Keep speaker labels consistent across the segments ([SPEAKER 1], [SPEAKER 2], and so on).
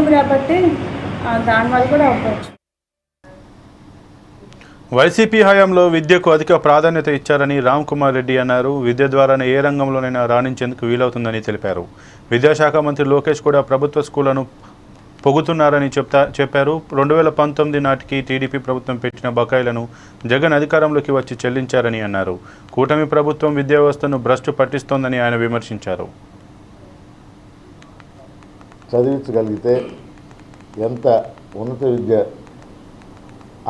[SPEAKER 1] వస్తుంది కాబట్టి దానివల్ల కూడా అవ్వచ్చు.
[SPEAKER 2] వైసీపీ హయాంలో విద్యకు అధిక ప్రాధాన్యత ఇచ్చారని రామ్ కుమార్ రెడ్డి అన్నారు. విద్య ద్వారానే ఏ రంగంలోనైనా రాణించేందుకు వీలవుతుందని తెలిపారు. విద్యాశాఖ మంత్రి లోకేష్ కూడా ప్రభుత్వ స్కూళ్ళను పొగుతున్నారని చెప్తా చెప్పారు. రెండు వేల పంతొమ్మిది నాటికి టీడీపీ ప్రభుత్వం పెట్టిన బకాయిలను జగన్ అధికారంలోకి వచ్చి చెల్లించారని అన్నారు. కూటమి ప్రభుత్వం విద్యా వ్యవస్థను భ్రష్టు పట్టిస్తోందని ఆయన విమర్శించారు.
[SPEAKER 3] చదివించగలిగితే ఎంత ఉన్నత విద్య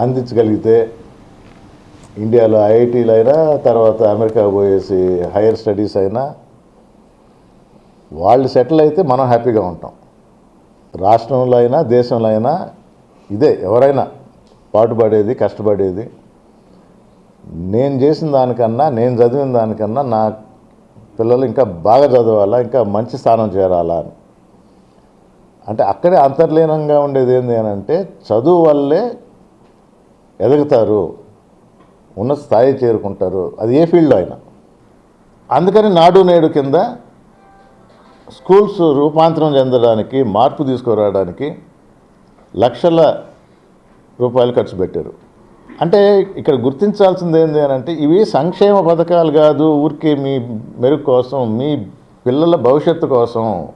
[SPEAKER 3] అందించగలిగితే ఇండియాలో ఐఐటీలు అయినా తర్వాత అమెరికా పోయేసి హైయర్ స్టడీస్ అయినా వాళ్ళు సెటిల్ అయితే మనం హ్యాపీగా ఉంటాం. రాష్ట్రంలో అయినా దేశంలో అయినా ఇదే ఎవరైనా పాటుపడేది కష్టపడేది. నేను చేసిన దానికన్నా నేను చదివిన దానికన్నా నా పిల్లలు ఇంకా బాగా చదవాలా ఇంకా మంచి స్థానం చేరాలా అని. అంటే అక్కడే అంతర్లీనంగా ఉండేది ఏంటి అని అంటే చదువు వల్లే ఎదుగుతారు ఉన్న స్థాయి చేరుకుంటారు. అది ఏ ఫీల్డ్ అయినా. అందుకని నాడు నేడు కింద స్కూల్స్ రూపాంతరం చెందడానికి మార్పు తీసుకురావడానికి లక్షల రూపాయలు ఖర్చు పెట్టారు. అంటే ఇక్కడ గుర్తించాల్సింది ఏంటి అని అంటే ఇవి సంక్షేమ పథకాలు కాదు ఊరికే మీ మెరుగు కోసం మీ పిల్లల భవిష్యత్తు కోసం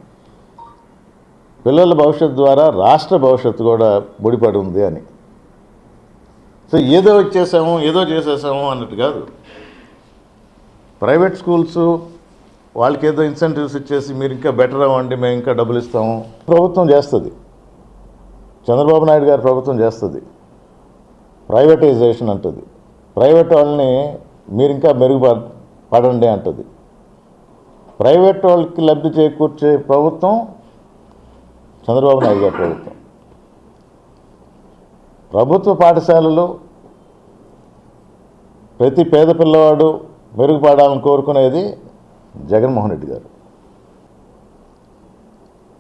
[SPEAKER 3] పిల్లల భవిష్యత్తు ద్వారా రాష్ట్ర భవిష్యత్తు కూడా ముడిపడి ఉంది అని. సో ఏదో వచ్చేసాము ఏదో చేసేసాము అన్నట్టు కాదు. ప్రైవేట్ స్కూల్స్ వాళ్ళకి ఏదో ఇన్సెంటివ్స్ ఇచ్చేసి మీరు ఇంకా బెటర్ అవ్వండి మేము ఇంకా డబ్బులు ఇస్తాము. ప్రభుత్వం చేస్తుంది. చంద్రబాబు నాయుడు గారు ప్రభుత్వం చేస్తుంది. ప్రైవేటైజేషన్ అంటుంది. ప్రైవేట్ వాళ్ళని మీరు ఇంకా మెరుగుపడండి అంటుంది. ప్రైవేట్ వాళ్ళకి లబ్ధి చేకూర్చే ప్రభుత్వం చంద్రబాబు నాయుడు గారి ప్రభుత్వం. ప్రభుత్వ పాఠశాలలు ప్రతి పేద పిల్లవాడు మెరుగుపడాలని కోరుకునేది జగన్మోహన్ రెడ్డి గారు.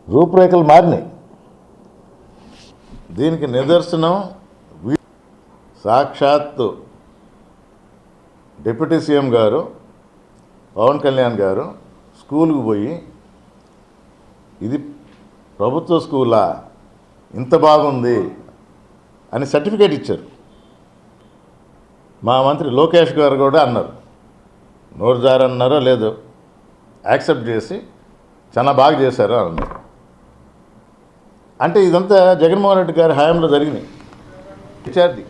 [SPEAKER 3] రూపురేఖలు మారినాయి. దీనికి నిదర్శనం సాక్షాత్తు డిప్యూటీ సీఎం గారు పవన్ కళ్యాణ్ గారు స్కూల్కి పోయి ఇది ప్రభుత్వ స్కూలా? ఇంత బాగుంది అని సర్టిఫికేట్ ఇచ్చారు. మా మంత్రి లోకేష్ గారు కూడా అన్నారు. నోరు జారన్నారో లేదో యాక్సెప్ట్ చేసి చాలా బాగా చేశారు అన్నారు. అంటే ఇదంతా జగన్మోహన్ రెడ్డి గారి హయాంలో జరిగినాయి. విద్యార్థి